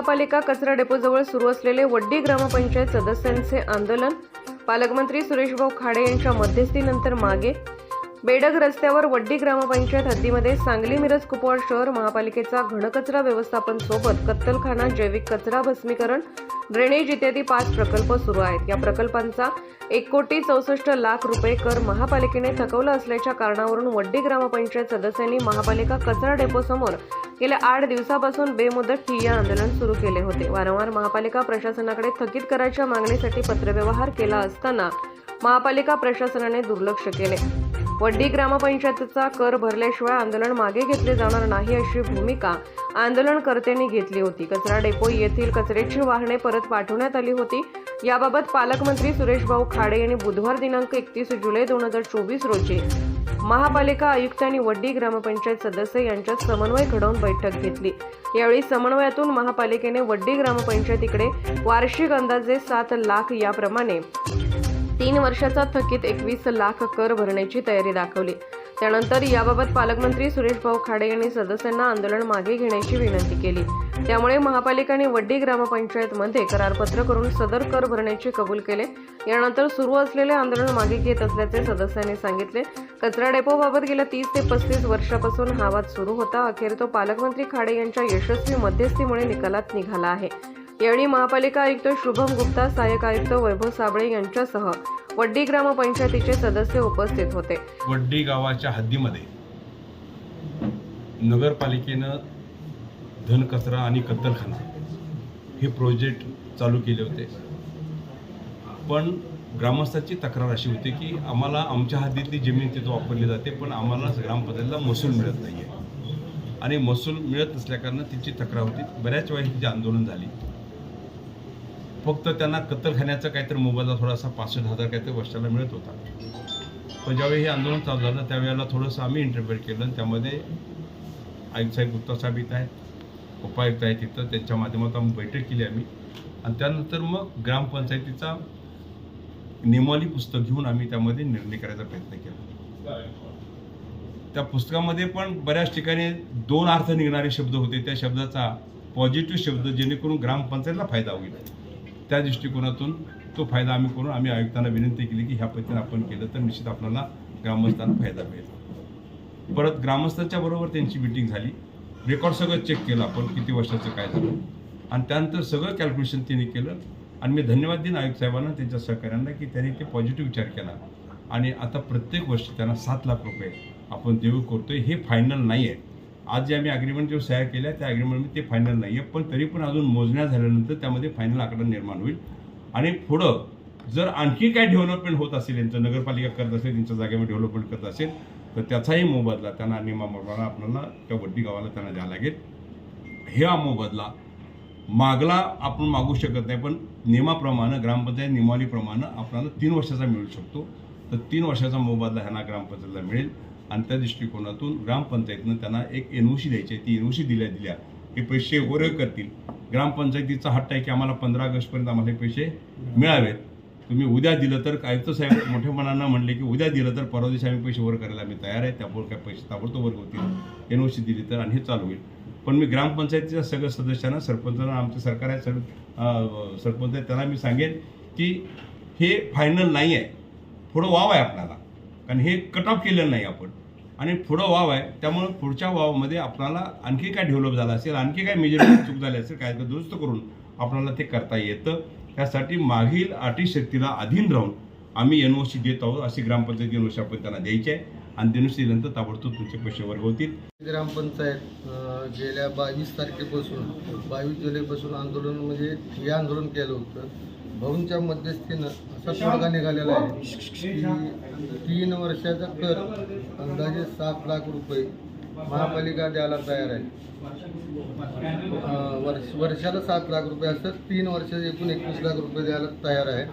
महापालिका कचरा डेपोजवळ सुरू असलेले वड्डी ग्रामपंचायत सदस्यांचे आंदोलन. पालकमंत्री सुरेशभाऊ खाडे यांच्या मध्यस्थीनंतर मागे. बेडग रस्त्यावर वड्डी ग्रामपंचायत हद्दीमध्ये सांगली मिरज कुपवाड शहर महापालिकेचा घनकचरा व्यवस्थापन सोबत कत्तलखाना जैविक कचरा भस्मीकरण ड्रेनेज इत्यादी पाच प्रकल्प सुरू आहेत. या प्रकल्पांचा एक कोटी चौसष्ट लाख रुपये कर महापालिकेने थकवला असल्याच्या कारणावरून वड्डी ग्रामपंचायत सदस्यांनी महापालिका कचरा डेपोसमोर गेल्या आठ दिवसापासून बेमुदत ठिय्या आंदोलन सुरू केले होते. वारंवार महापालिका प्रशासनाकडे थकीत कराच्या मागणीसाठी पत्रव्यवहार केला असताना महापालिका प्रशासनाने दुर्लक्ष केले. वड्डी ग्रामपंचायतीचा कर भरल्याशिवाय आंदोलन मागे घेतले जाणार नाही अशी भूमिका आंदोलनकर्त्यांनी घेतली होती. कचरा डेपो येथील कचऱ्याची वाहने परत पाठवण्यात आली होती. याबाबत पालकमंत्री सुरेशभाऊ खाडे यांनी बुधवार दिनांक एकतीस जुलै दोन हजार चोवीस रोजी महापालिका आयुक्त आणि वड्डी ग्रामपंचायत सदस्य यांच्यात समन्वय घडवून बैठक घेतली. यावेळी समन्वयातून महापालिकेने वड्डी ग्रामपंचायतीकडे वार्षिक अंदाजे सात लाख याप्रमाणे तीन वर्षाचा थकीत एकवीस लाख कर भरण्याची तयारी दाखवली. त्यानंतर याबाबत पालकमंत्री सुरेशभाऊ खाडे यांनी सदस्यांना आंदोलन मागे घेण्याची विनंती केली. त्यामुळे महापालिकाने वड्डी ग्रामपंचायतमध्ये करारपत्र करून सदर कर भरण्याचे कबूल केले. यानंतर सुरू असलेले आंदोलन मागे घेत असल्याचे सदस्यांनी सांगितले. कचरा डेपोबाबत गेल्या तीस ते पस्तीस वर्षापासून हा वाद सुरू होता. अखेर तो पालकमंत्री खाडे यांच्या यशस्वी मध्यस्थीमुळे निकालात निघाला आहे. यावेळी महापालिका आयुक्त शुभम गुप्ता सहाय्यक आयुक्त वैभव साबळे यांच्यासह वड्डी ग्रामपंचायतीचे सदस्य उपस्थित होते. वड्डी गावाच्या हद्दीमध्ये नगरपालिकेनं धनकचरा आणि कत्तलखाना हे प्रोजेक्ट चालू केले होते. पण ग्रामस्थाची तक्रार अशी होती की आम्हाला आमच्या हद्दीतली जमीन तिथं वापरली जाते पण आम्हाला ग्रामपंचायतीला महसूल मिळत नाही आहे आणि महसूल मिळत नसल्याकारणानं तिची तक्रार होती. बऱ्याच वेळा तिची आंदोलन झाली. फक्त त्यांना कत्तलखान्याचा काहीतरी मोबाईलला थोडासा पासष्ट हजार काहीतरी वर्षाला मिळत होता. पण ज्यावेळी हे आंदोलन चालू झालं त्यावेळेला थोडंसं आम्ही इंटरफेअर केलं आणि त्यामध्ये आयुक्त साहेब गुप्ता साहेब इथं आहेत उपायुक्त आहेत तिथं त्यांच्या माध्यमातून आम्ही बैठक केली आम्ही. आणि त्यानंतर मग ग्रामपंचायतीचा नियमावली पुस्तक घेऊन आम्ही त्यामध्ये निर्णय करायचा प्रयत्न केला. त्या पुस्तकामध्ये पण बऱ्याच ठिकाणी दोन अर्थ निघणारे शब्द होते. त्या शब्दाचा पॉझिटिव्ह शब्द जेणेकरून ग्रामपंचायतीला फायदा होईल. त्या दृष्टिकोनातून तो फायदा आम्ही करून आम्ही आयुक्तांना विनंती केली की ह्या पद्धतीने आपण केलं तर निश्चित आपल्याला ग्रामस्थांना फायदा मिळेल. परत ग्रामस्थांच्या बरोबर त्यांची मिटिंग झाली. रेकॉर्ड सगळं चेक केलं आपण किती वर्षाचं काय झालं. आणि त्यानंतर सगळं कॅल्क्युलेशन त्यांनी केलं. आणि मी धन्यवाद देईन आयुक्त साहेबांना त्यांच्या सहकार्यांना की त्यांनी ते पॉझिटिव्ह विचार केला. आणि आता प्रत्येक वर्षी त्यांना सात लाख रुपये आपण देऊ करतोय हे फायनल नाही आहे आज जे आम्ही अग्रीमेंट जेव्हा सह्या केल्या त्या अग्रीमेंटमध्ये ते फायनल नाही आहे पण तरी पण अजून मोजण्या झाल्यानंतर त्यामध्ये फायनल आकडा निर्माण होईल. आणि पुढं जर आणखी काय डेव्हलपमेंट होत असेल यांचं नगरपालिका करत असेल त्यांच्या जागेवर डेव्हलपमेंट करत असेल तर त्याचाही मोबदला त्यांना नियमाप्रमाणे आपल्याला त्या वड्डी गावाला त्यांना द्यावा लागेल. हे हा मोबदला मागला आपण मागू शकत नाही पण नियमाप्रमाणे ग्रामपंचायत नियमावलीप्रमाणे आपल्याला तीन वर्षाचा मिळू शकतो. तर तीन वर्षाचा मोबदला ह्यांना ग्रामपंचायतीला मिळेल. आणि त्या दृष्टिकोनातून ग्रामपंचायतीनं त्यांना एक एन ओ सी द्यायची आहे. ती एन ओ सी दिल्या दिल्या. हे पैसे वर करतील. ग्रामपंचायतीचा हट्ट आहे की आम्हाला पंधरा ऑगस्टपर्यंत आम्हाला हे पैसे मिळावेत. तुम्ही उद्या दिलं तर आयुक्त साहेब मोठ्या मनानं म्हणले की उद्या दिलं तर परवा दिवशी आम्ही पैसे वर करायला आम्ही तयार आहे. त्यामुळे काय पैसे ताबडतोब वर्ग होतील. एन ओ सी दिली तर आणि हे चालू होईल. पण मी ग्रामपंचायतीच्या सगळ्या सदस्यांना सरपंचांना आमचं सरकार आहे सर सरपंच आहे त्यांना मी सांगेन की हे फायनल नाही आहे. थोडं वाव आहे आपल्याला. कारण हे कट ऑफ केलेलं नाही आपण. आणि पुढं वाव आहे. त्यामुळं पुढच्या वावमध्ये आपणाला आणखी काय डेव्हलप झालं असेल आणखी काय मेजरमेंट चूक झाली असेल काय तर दुरुस्त करून आपणाला ते करता येतं. त्यासाठी मागील अटी शक्तीला अधीन राहून आम्ही एन ओ सी देत आहोत अशी ग्रामपंचायत एन ओ सी आपण त्यांना द्यायची आहे. आणि एन ओ सी दिल्यानंतर ताबडतोब तुमचे पैसे वर्ग होतील. ग्रामपंचायत गेल्या बावीस तारखेपासून बावीस जुलैपासून आंदोलन म्हणजे हे आंदोलन केलं होतं. भाऊंच्या मध्यस्थीनं असा तोडगा निघालेला आहे की तीन वर्षाचा कर अंदाजे सात लाख रुपये महापालिका द्यायला तयार आहे. वर्ष वर्षाला सात लाख रुपये असतात तीन वर्षाचे एकूण एकवीस लाख रुपये द्यायला तयार आहे.